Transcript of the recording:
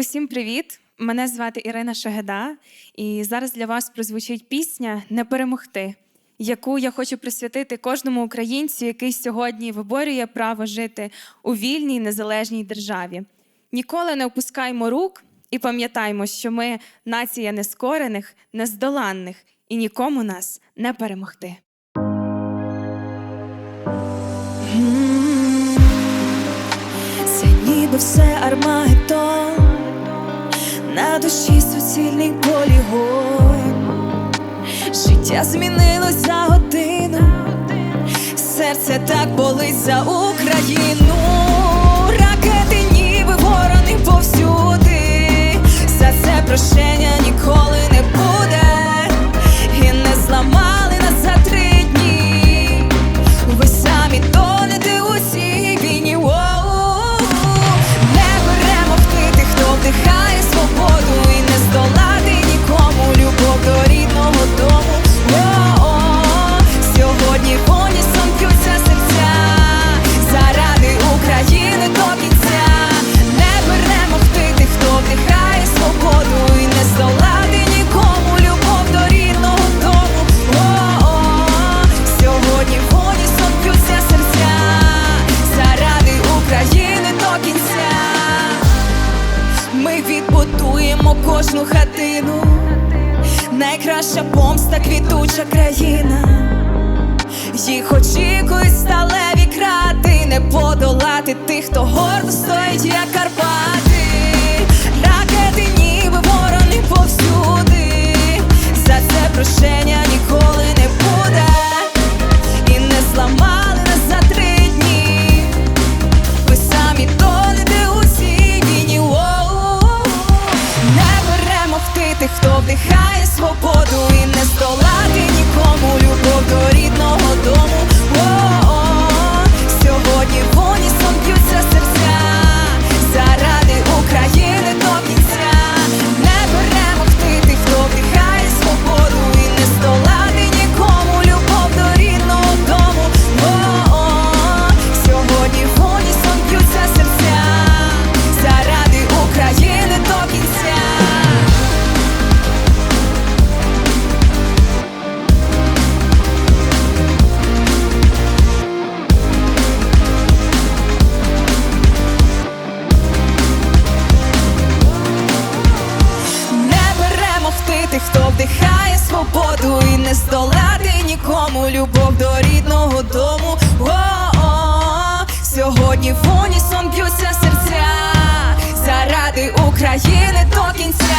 Усім привіт! Мене звати Ірина Шагеда, і зараз для вас прозвучить пісня Не перемогти, яку я хочу присвятити кожному українцю, який сьогодні виборює право жити у вільній незалежній державі. Ніколи не опускаймо рук і пам'ятаймо, що ми нація нескорених, нездоланних, і нікому нас не перемогти. Це ніби все армагеддон На душі суцільний полігон. Життя змінилось за годину. Серце так болить за Україну. Ракети ніби ворони повсюди кожну хатину, найкраща помста, квітуча країна. Їх очікують сталеві крати, не подолати тих, хто гордо стоїть, як Карпати. і в б'ються серця заради України до кінця.